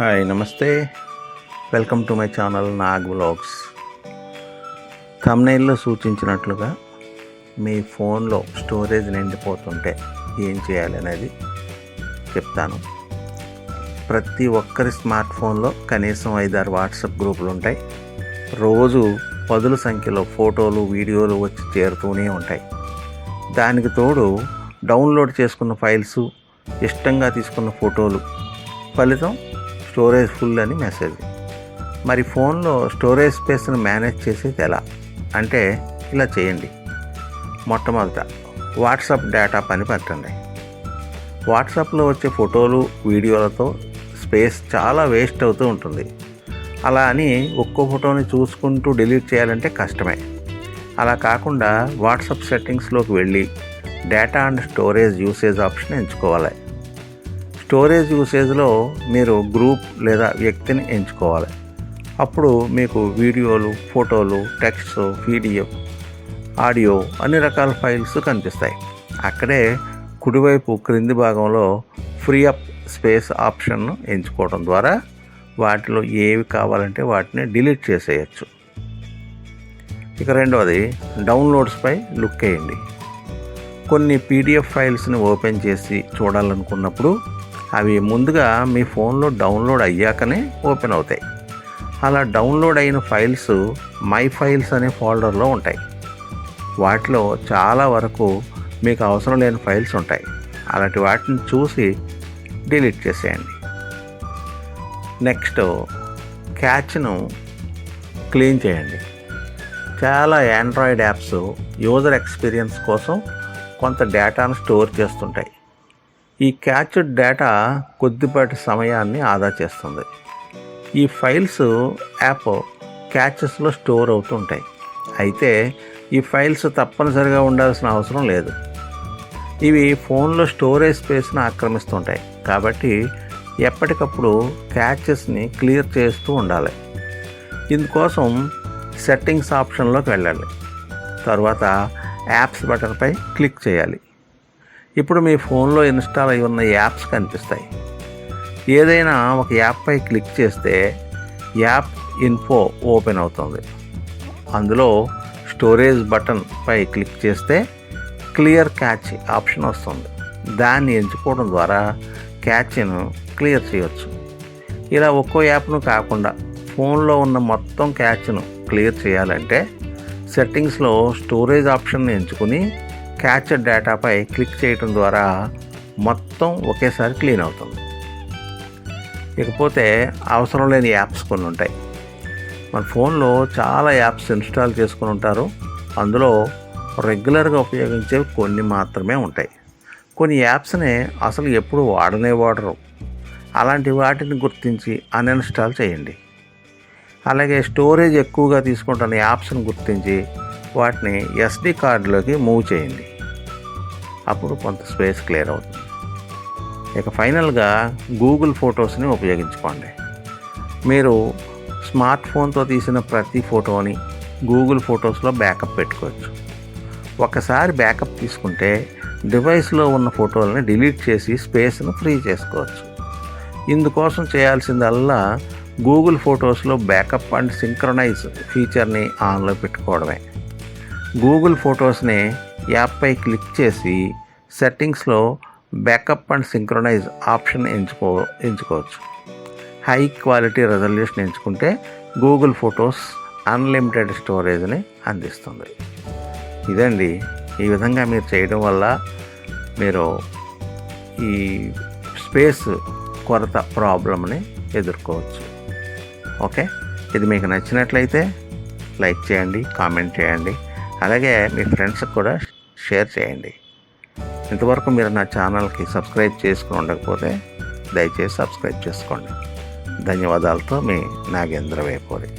Hi నమస్తే. Welcome to my channel Nag vlogs. thumbnail సూచించినట్లుగా మీ ఫోన్లో స్టోరేజ్ నిండిపోతుంటే ఏం చేయాలి అనేది చెప్తాను. ప్రతి ఒక్కరి స్మార్ట్ ఫోన్లో కనీసం ఐదారు వాట్సాప్ గ్రూపులు ఉంటాయి. రోజు పదుల సంఖ్యలో ఫోటోలు వీడియోలు వచ్చి చేరుతూనే ఉంటాయి. దానికి తోడు డౌన్లోడ్ చేసుకున్న ఫైల్స్ ఇష్టంగా తీసుకున్న ఫోటోలు ఫలితం స్టోరేజ్ ఫుల్ అని మెసేజ్. మరి ఫోన్లో స్టోరేజ్ స్పేస్ని మేనేజ్ చేసేది ఎలా? అంటే ఇలా చేయండి. మొట్టమొదట వాట్సాప్ డేటా పని పెట్టండి. వాట్సాప్లో వచ్చే ఫోటోలు వీడియోలతో స్పేస్ చాలా వేస్ట్ అవుతూ ఉంటుంది. అలా అని ఒక్కో ఫోటోని చూసుకుంటూ డిలీట్ చేయాలంటే కష్టమే. అలా కాకుండా వాట్సాప్ సెట్టింగ్స్లోకి వెళ్ళి data and storage usage option ఎంచుకోవాలి. స్టోరేజ్ యూసేజ్లో మీరు గ్రూప్ లేదా వ్యక్తిని ఎంచుకోవాలి. అప్పుడు మీకు వీడియోలు ఫోటోలు టెక్స్ట్ పీడిఎఫ్ ఆడియో అన్ని రకాల ఫైల్స్ కనిపిస్తాయి. అక్కడే కుడివైపు క్రింది భాగంలో ఫ్రీ అప్ స్పేస్ ఆప్షన్ను ఎంచుకోవడం ద్వారా వాటిలో ఏవి కావాలంటే వాటిని డిలీట్ చేసేయచ్చు. ఇక రెండవది డౌన్లోడ్స్పై లుక్ వేయండి కొన్ని పీడిఎఫ్ ఫైల్స్ని ఓపెన్ చేసి చూడాలనుకున్నప్పుడు అవి ముందుగా మీ ఫోన్లో డౌన్లోడ్ అయ్యాకనే ఓపెన్ అవుతాయి. అలా డౌన్లోడ్ అయిన ఫైల్స్ మై ఫైల్స్ అనే ఫోల్డర్లో ఉంటాయి. వాటిలో చాలా వరకు మీకు అవసరం లేని ఫైల్స్ ఉంటాయి. అలాంటి వాటిని చూసి డిలీట్ చేసేయండి. నెక్స్ట్ క్యాచ్ను క్లీన్ చేయండి. చాలా ఆండ్రాయిడ్ యాప్స్ యూజర్ ఎక్స్పీరియన్స్ కోసం కొంత డేటాను స్టోర్ చేస్తుంటాయి. ఈ క్యాచ్డ్ డేటా కొద్దిపాటి సమయాన్ని ఆదా చేస్తుంది. ఈ ఫైల్స్ యాప్ క్యాచెస్లో స్టోర్ అవుతుంటాయి అయితే ఈ ఫైల్స్ తప్పనిసరిగా ఉండాల్సిన అవసరం లేదు. ఇవి ఫోన్లో స్టోరేజ్ స్పేస్ను ఆక్రమిస్తుంటాయి. కాబట్టి ఎప్పటికప్పుడు క్యాచెస్ని క్లియర్ చేస్తూ ఉండాలి. ఇందుకోసం సెట్టింగ్స్ ఆప్షన్లోకి వెళ్ళాలి. తర్వాత యాప్స్ బటన్పై క్లిక్ చేయాలి. ఇప్పుడు మీ ఫోన్లో ఇన్స్టాల్ అయి ఉన్న యాప్స్ కనిపిస్తాయి. ఏదైనా ఒక యాప్పై క్లిక్ చేస్తే యాప్ ఇన్ఫో ఓపెన్ అవుతుంది. అందులో స్టోరేజ్ బటన్ పై క్లిక్ చేస్తే క్లియర్ క్యాచ్ ఆప్షన్ వస్తుంది. దాన్ని ఎంచుకోవడం ద్వారా క్యాచ్ను క్లియర్ చేయవచ్చు ఇలా ఒక్కో యాప్ను కాకుండా ఫోన్లో ఉన్న మొత్తం క్యాచ్ను క్లియర్ చేయాలంటే సెట్టింగ్స్లో స్టోరేజ్ ఆప్షన్ని ఎంచుకుని క్యాచ్ డేటాపై క్లిక్ చేయటం ద్వారా మొత్తం ఒకేసారి క్లీన్ అవుతుంది. ఇకపోతే అవసరం లేని యాప్స్ కొన్ని ఉంటాయి. మన ఫోన్లో చాలా యాప్స్ ఇన్స్టాల్ చేసుకుని ఉంటారు. అందులో రెగ్యులర్గా ఉపయోగించేవి కొన్ని మాత్రమే ఉంటాయి. కొన్ని యాప్స్ని అసలు ఎప్పుడు వాడనే వాడరు. అలాంటి వాటిని గుర్తించి అన్ఇన్స్టాల్ చేయండి. అలాగే స్టోరేజ్ ఎక్కువగా తీసుకుంటున్న యాప్స్ని గుర్తించి వాటిని ఎస్డి కార్డులోకి మూవ్ చేయండి. అప్పుడు కొంత స్పేస్ క్లియర్ అవుతుంది. ఇక ఫైనల్గా గూగుల్ ఫొటోస్ని ఉపయోగించుకోండి. మీరు స్మార్ట్ ఫోన్తో తీసిన ప్రతి ఫోటోని గూగుల్ ఫొటోస్లో బ్యాకప్ పెట్టుకోవచ్చు. ఒకసారి బ్యాకప్ తీసుకుంటే డివైస్లో ఉన్న ఫోటోలని డిలీట్ చేసి స్పేస్ను ఫ్రీ చేసుకోవచ్చు. ఇందుకోసం చేయాల్సిందల్లా గూగుల్ ఫొటోస్లో బ్యాకప్ అండ్ సింక్రనైజ్ ఫీచర్ని ఆన్లో పెట్టుకోవడమే. గూగుల్ ఫొటోస్ని యాప్పై క్లిక్ చేసి సెట్టింగ్స్లో బ్యాకప్ అండ్ సింక్రనైజ్ ఆప్షన్ ఎంచుకో ఎంచుకోవచ్చు. హై క్వాలిటీ రెజల్యూషన్ ఎంచుకుంటే గూగుల్ ఫొటోస్ అన్లిమిటెడ్ స్టోరేజ్ని అందిస్తుంది. ఇదండి ఈ విధంగా మీరు చేయడం వల్ల మీరు ఈ స్పేస్ కొరత ప్రాబ్లమ్ని ఎదుర్కోవచ్చు. ఓకే? ఇది మీకు నచ్చినట్లయితే లైక్ చేయండి కామెంట్ చేయండి. అలాగే మీ ఫ్రెండ్స్కి కూడా షేర్ చేయండి. ఇంతవరకు మీరు నా ఛానల్కి సబ్స్క్రైబ్ చేసుకుని ఉండకపోతే దయచేసి సబ్స్క్రైబ్ చేసుకోండి. ధన్యవాదాలతో మీ నాగేంద్ర వేపూరి.